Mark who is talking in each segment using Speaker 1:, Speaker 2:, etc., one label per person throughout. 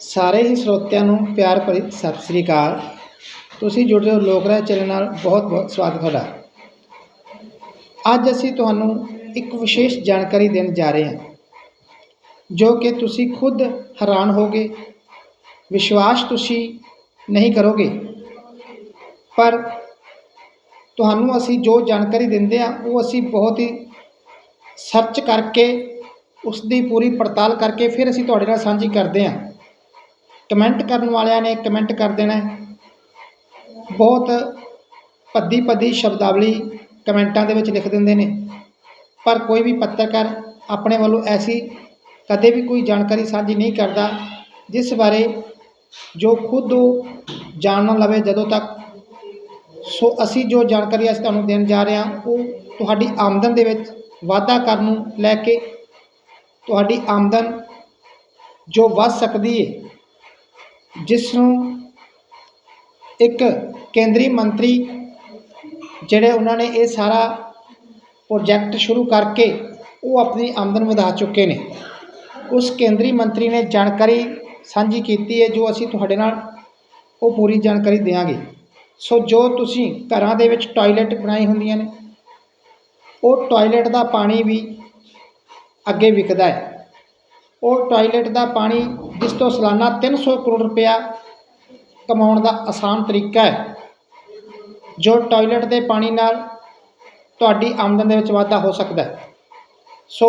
Speaker 1: ਸਾਰੇ ਹੀ ਸਰੋਤਿਆਂ ਨੂੰ ਪਿਆਰ ਭਰੀ ਸਤਿ ਸ੍ਰੀ ਅਕਾਲ। ਤੁਸੀਂ ਜੁੜ ਹੋ ਲੋਕ ਰਾਏ ਚੈਨਲ ਨਾਲ। ਬਹੁਤ ਬਹੁਤ ਸਵਾਗਤ ਤੁਹਾਡਾ। ਅੱਜ ਅਸੀਂ ਤੁਹਾਨੂੰ ਇੱਕ ਵਿਸ਼ੇਸ਼ ਜਾਣਕਾਰੀ ਦੇਣ ਜਾ ਰਹੇ ਹਾਂ, ਜੋ ਕਿ ਤੁਸੀਂ ਖੁਦ ਹੈਰਾਨ ਹੋਗੇ ਵਿਸ਼ਵਾਸ ਤੁਸੀਂ ਨਹੀਂ ਕਰੋਗੇ। ਪਰ ਤੁਹਾਨੂੰ ਅਸੀਂ ਜੋ ਜਾਣਕਾਰੀ ਦਿੰਦੇ ਹਾਂ, ਉਹ ਅਸੀਂ ਬਹੁਤ ਹੀ ਸਰਚ ਕਰਕੇ ਉਸ ਦੀ ਪੂਰੀ ਪੜਤਾਲ ਕਰਕੇ ਫਿਰ ਅਸੀਂ ਤੁਹਾਡੇ ਨਾਲ ਸਾਂਝੀ ਕਰਦੇ ਹਾਂ। ਕਮੈਂਟ ਕਰਨ ਵਾਲਿਆਂ ਨੇ ਕਮੈਂਟ ਕਰ ਦੇਣਾ ਬਹੁਤ ਭੱਦੀ ਭੱਦੀ ਸ਼ਬਦਾਵਲੀ ਕਮੈਂਟਾਂ ਦੇ ਵਿੱਚ ਲਿਖ ਦਿੰਦੇ ਨੇ। ਪਰ ਕੋਈ ਵੀ ਪੱਤਰਕਾਰ ਆਪਣੇ ਵੱਲੋਂ ਐਸੀ ਕਦੇ ਵੀ ਕੋਈ ਜਾਣਕਾਰੀ ਸਾਂਝੀ ਨਹੀਂ ਕਰਦਾ, ਜਿਸ ਬਾਰੇ ਜੋ ਖੁਦ ਉਹ ਜਾਣ ਨਾ ਲਵੇ ਜਦੋਂ ਤੱਕ। ਸੋ ਅਸੀਂ ਜੋ ਜਾਣਕਾਰੀ ਅਸੀਂ ਤੁਹਾਨੂੰ ਦੇਣ ਜਾ ਰਹੇ ਹਾਂ, ਉਹ ਤੁਹਾਡੀ ਆਮਦਨ ਦੇ ਵਿੱਚ ਵਾਧਾ ਕਰਨ ਨੂੰ ਲੈ ਕੇ ਤੁਹਾਡੀ ਆਮਦਨ ਜੋ ਵੱਧ ਸਕਦੀ ਹੈ ਜਿਸ ਨੂੰ ਇੱਕ ਕੇਂਦਰੀ ਮੰਤਰੀ ਜਿਹੜੇ ਉਹਨਾਂ ਨੇ ਇਹ ਸਾਰਾ ਪ੍ਰੋਜੈਕਟ ਸ਼ੁਰੂ ਕਰਕੇ ਉਹ ਆਪਣੀ ਆਮਦਨ ਵਧਾ ਚੁੱਕੇ ਨੇ। ਉਸ ਕੇਂਦਰੀ ਮੰਤਰੀ ਨੇ ਜਾਣਕਾਰੀ ਸਾਂਝੀ ਕੀਤੀ ਹੈ, ਜੋ ਅਸੀਂ ਤੁਹਾਡੇ ਨਾਲ ਉਹ ਪੂਰੀ ਜਾਣਕਾਰੀ ਦੇਵਾਂਗੇ ਸੋ ਜੋ ਤੁਸੀਂ ਘਰਾਂ ਦੇ ਵਿੱਚ ਟਾਇਲਟ ਬਣਾਈ ਹੁੰਦੀਆਂ ਨੇ, ਉਹ ਟਾਇਲਟ ਦਾ ਪਾਣੀ ਵੀ ਅੱਗੇ ਵਿਕਦਾ ਹੈ। ਉਹ ਟਾਇਲਟ ਦਾ ਪਾਣੀ ਜਿਸ ਤੋਂ ਸਾਲਾਨਾ 300 ਕਰੋੜ ਰੁਪਇਆ ਕਮਾਉਣ ਦਾ ਆਸਾਨ ਤਰੀਕਾ ਹੈ। ਜੋ ਟਾਇਲਟ ਦੇ ਪਾਣੀ ਨਾਲ ਤੁਹਾਡੀ ਆਮਦਨ ਦੇ ਵਿੱਚ ਵਾਧਾ ਹੋ ਸਕਦਾ ਹੈ। ਸੋ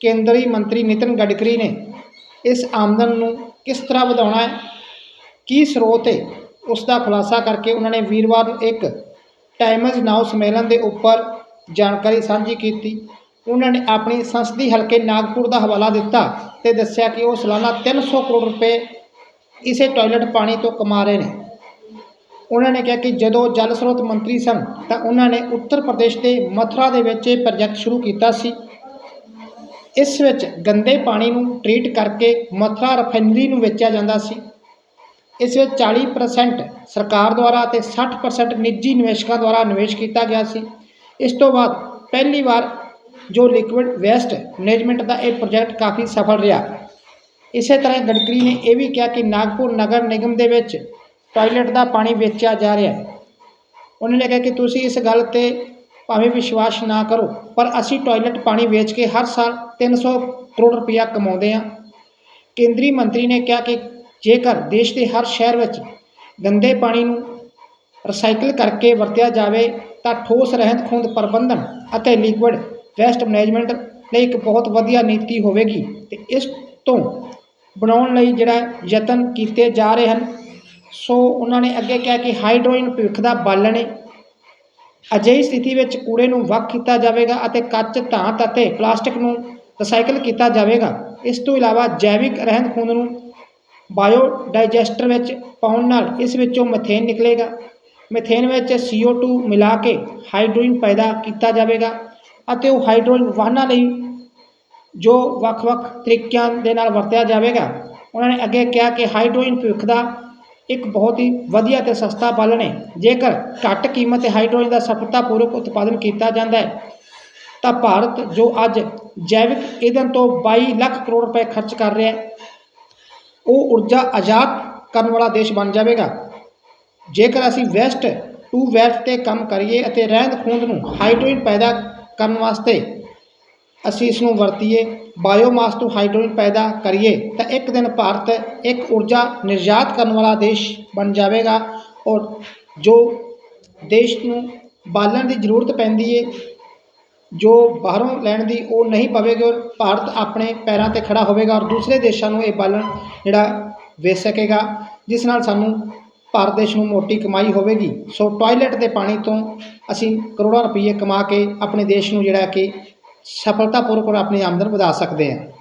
Speaker 1: ਕੇਂਦਰੀ ਮੰਤਰੀ ਨਿਤਿਨ ਗਡਕਰੀ ਨੇ ਇਸ ਆਮਦਨ ਨੂੰ ਕਿਸ ਤਰ੍ਹਾਂ ਵਧਾਉਣਾ ਹੈ, ਕੀ ਸਰੋਤ ਹੈ, ਉਸ ਦਾ ਖੁਲਾਸਾ ਕਰਕੇ ਉਹਨਾਂ ਨੇ ਵੀਰਵਾਰ ਨੂੰ ਇੱਕ ਟਾਈਮਜ਼ ਨਾਓ ਸੰਮੇਲਨ ਦੇ ਉੱਪਰ ਜਾਣਕਾਰੀ ਸਾਂਝੀ ਕੀਤੀ। ਉਹਨਾਂ ਨੇ ਆਪਣੀ ਸੰਸਦੀ ਹਲਕੇ ਨਾਗਪੁਰ ਦਾ ਹਵਾਲਾ ਦਿੱਤਾ ਤੇ ਦੱਸਿਆ ਕਿ ਉਹ ਸਾਲਾਨਾ 300 ਕਰੋੜ ਰੁਪਏ ਇਸੇ ਟਾਇਲਟ ਪਾਣੀ ਤੋਂ ਕਮਾ ਰਹੇ ਨੇ। ਉਹਨਾਂ ਨੇ ਕਿਹਾ ਕਿ ਜਦੋਂ ਜਲ ਸਰੋਤ ਮੰਤਰੀ ਸਨ ਤਾਂ ਉਹਨਾਂ ਨੇ ਉੱਤਰ ਪ੍ਰਦੇਸ਼ ਦੇ ਮਥੁਰਾ ਦੇ ਵਿੱਚ ਇਹ ਪ੍ਰੋਜੈਕਟ ਸ਼ੁਰੂ ਕੀਤਾ ਸੀ। ਇਸ ਵਿੱਚ ਗੰਦੇ ਪਾਣੀ ਨੂੰ ਟ੍ਰੀਟ ਕਰਕੇ ਮਥੁਰਾ ਰਿਫਾਈਨਰੀ ਨੂੰ ਵੇਚਿਆ ਜਾਂਦਾ ਸੀ। ਇਸ ਵਿੱਚ 40% ਸਰਕਾਰ ਦੁਆਰਾ ਅਤੇ 60% ਨਿੱਜੀ ਨਿਵੇਸ਼ਕਾਂ ਦੁਆਰਾ ਨਿਵੇਸ਼ ਕੀਤਾ ਗਿਆ ਸੀ। ਇਸ ਤੋਂ ਬਾਅਦ ਪਹਿਲੀ ਵਾਰ ਜੋ ਲਿਕੁਇਡ ਵੇਸਟ ਮੈਨੇਜਮੈਂਟ ਦਾ ਇਹ ਪ੍ਰੋਜੈਕਟ ਕਾਫੀ ਸਫਲ ਰਿਹਾ। ਇਸੇ ਤਰ੍ਹਾਂ ਗਡਕਰੀ ਨੇ ਇਹ ਵੀ ਕਿਹਾ ਕਿ ਨਾਗਪੁਰ ਨਗਰ ਨਿਗਮ ਦੇ ਵਿੱਚ ਟਾਇਲਟ ਦਾ ਪਾਣੀ ਵੇਚਿਆ ਜਾ ਰਿਹਾ ਹੈ। ਉਹਨਾਂ ਨੇ ਕਿਹਾ ਕਿ ਤੁਸੀਂ ਇਸ ਗੱਲ ਤੇ ਭਾਵੇਂ ਵਿਸ਼ਵਾਸ ਨਾ ਕਰੋ, ਪਰ ਅਸੀਂ ਟਾਇਲਟ ਪਾਣੀ ਵੇਚ ਕੇ ਹਰ ਸਾਲ 300 ਕਰੋੜ ਰੁਪਇਆ ਕਮਾਉਂਦੇ ਹਾਂ। ਕੇਂਦਰੀ ਮੰਤਰੀ ਨੇ ਕਿਹਾ ਕਿ ਜੇਕਰ ਦੇਸ਼ ਦੇ ਹਰ ਸ਼ਹਿਰ ਵਿੱਚ ਗੰਦੇ ਪਾਣੀ ਨੂੰ ਰਿਸਾਈਕਲ ਕਰਕੇ ਵਰਤਿਆ ਜਾਵੇ, ਤਾਂ ਠੋਸ ਰਹਿੰਦ ਖੂੰਹਦ ਪ੍ਰਬੰਧਨ ਅਤੇ ਲਿਕੁਇਡ ਵੈਸਟ ਮੈਨੇਜਮੈਂਟ ਲਈ ਇੱਕ ਬਹੁਤ ਵਧੀਆ ਨੀਤੀ ਹੋਵੇਗੀ ਤੇ ਇਸ ਤੋਂ ਬਣਾਉਣ ਲਈ ਜਿਹੜਾ ਯਤਨ ਕੀਤੇ ਜਾ ਰਹੇ ਹਨ, ਸੋ ਉਹਨਾਂ ਨੇ ਅੱਗੇ ਕਿਹਾ ਕਿ ਹਾਈਡਰੋਜਨ ਭਵਿੱਖ ਦਾ ਬਾਲਣ ਹੈ ਅਜਿਹੀ ਸਥਿਤੀ ਵਿੱਚ ਕੂੜੇ ਨੂੰ ਵੱਖ ਕੀਤਾ ਜਾਵੇਗਾ ਅਤੇ ਕੱਚ ਧਾਤ ਅਤੇ ਪਲਾਸਟਿਕ ਨੂੰ ਰਿਸਾਈਕਲ ਕੀਤਾ ਜਾਵੇਗਾ। ਇਸ ਤੋਂ ਇਲਾਵਾ ਜੈਵਿਕ ਰਹਿੰਦ ਖੂੰਹਦ ਨੂੰ ਬਾਇਓ ਡਾਈਜੈਸਟਰ ਵਿੱਚ ਪਾਉਣ ਨਾਲ ਇਸ ਵਿੱਚੋਂ ਮੀਥੇਨ ਨਿਕਲੇਗਾ। ਮੀਥੇਨ ਵਿੱਚ CO2 ਮਿਲਾ ਕੇ ਹਾਈਡਰੋਜਨ ਪੈਦਾ ਕੀਤਾ ਜਾਵੇਗਾ। ਅਤੇ ਉਹ ਹਾਈਡਰੋਜਨ ਵਾਹਨਾਂ ਲਈ ਜੋ ਵੱਖ-ਵੱਖ ਤਰੀਕਿਆਂ ਦੇ ਨਾਲ ਵਰਤਿਆ ਜਾਵੇਗਾ। ਉਹਨਾਂ ਨੇ ਅੱਗੇ ਕਿਹਾ ਕਿ ਹਾਈਡਰੋਜਨ ਭਵਿੱਖ ਦਾ ਇੱਕ ਬਹੁਤ ਹੀ ਵਧੀਆ ਤੇ ਸਸਤਾ ਬਲ ਨੇ ਜੇਕਰ ਘੱਟ ਕੀਮਤ ਤੇ ਹਾਈਡਰੋਜਨ ਦਾ ਸਫਲਤਾਪੂਰਵਕ ਉਤਪਾਦਨ ਕੀਤਾ ਜਾਂਦਾ ਹੈ, ਤਾਂ ਭਾਰਤ, ਜੋ ਅੱਜ ਜੈਵਿਕ ਈਂਧਨ ਤੋਂ 22 ਲੱਖ ਕਰੋੜ ਰੁਪਏ ਖਰਚ ਕਰ ਰਿਹਾ ਹੈ, ਉਹ ਊਰਜਾ ਆਜ਼ਾਦ ਕਰਨ ਵਾਲਾ ਦੇਸ਼ ਬਣ ਜਾਵੇਗਾ। ਜੇਕਰ ਅਸੀਂ ਵੈਸਟ ਟੂ ਵੈਸਟ ਤੇ ਕੰਮ ਕਰੀਏ ਅਤੇ ਰਹਿੰਦ ਖੂੰਹਦ ਨੂੰ ਹਾਈਡਰੋਜਨ ਪੈਦਾ ਕਰਨ ਵਾਸਤੇ ਅਸੀਂ ਇਸ ਨੂੰ ਵਰਤੀਏ। ਬਾਇਓਮਾਸ ਤੋਂ ਹਾਈਡਰੋਜਨ ਪੈਦਾ ਕਰੀਏ ਤਾਂ ਇੱਕ ਦਿਨ ਭਾਰਤ ਇੱਕ ਊਰਜਾ ਨਿਰਯਾਤ ਕਰਨ ਵਾਲਾ ਦੇਸ਼ ਬਣ ਜਾਵੇਗਾ ਔਰ ਜੋ ਦੇਸ਼ ਨੂੰ ਬਾਲਣ ਦੀ ਜ਼ਰੂਰਤ ਪੈਂਦੀ ਏ, ਜੋ ਬਾਹਰੋਂ ਲੈਣ ਦੀ ਉਹ ਨਹੀਂ ਪਵੇਗੀ ਔਰ ਭਾਰਤ ਆਪਣੇ ਪੈਰਾਂ ਤੇ ਖੜਾ ਹੋਵੇਗਾ ਔਰ ਦੂਸਰੇ ਦੇਸ਼ਾਂ ਨੂੰ ਇਹ ਬਾਲਣ ਜਿਹੜਾ ਵੇਚ ਸਕੇਗਾ, ਜਿਸ ਨਾਲ ਸਾਨੂੰ ਭਾਰਤ ਦੇਸ਼ ਨੂੰ ਮੋਟੀ ਕਮਾਈ ਹੋਵੇਗੀ। ਸੋ ਟਾਇਲਟ ਦੇ ਪਾਣੀ ਤੋਂ ਅਸੀਂ ਕਰੋੜਾਂ ਰੁਪਏ ਕਮਾ ਕੇ ਆਪਣੇ ਦੇਸ਼ ਨੂੰ ਜਿਹੜਾ ਕਿ ਸਫਲਤਾਪੂਰਵਕ ਆਪਣੀ ਆਮਦਨ ਵਧਾ ਸਕਦੇ ਹਾਂ।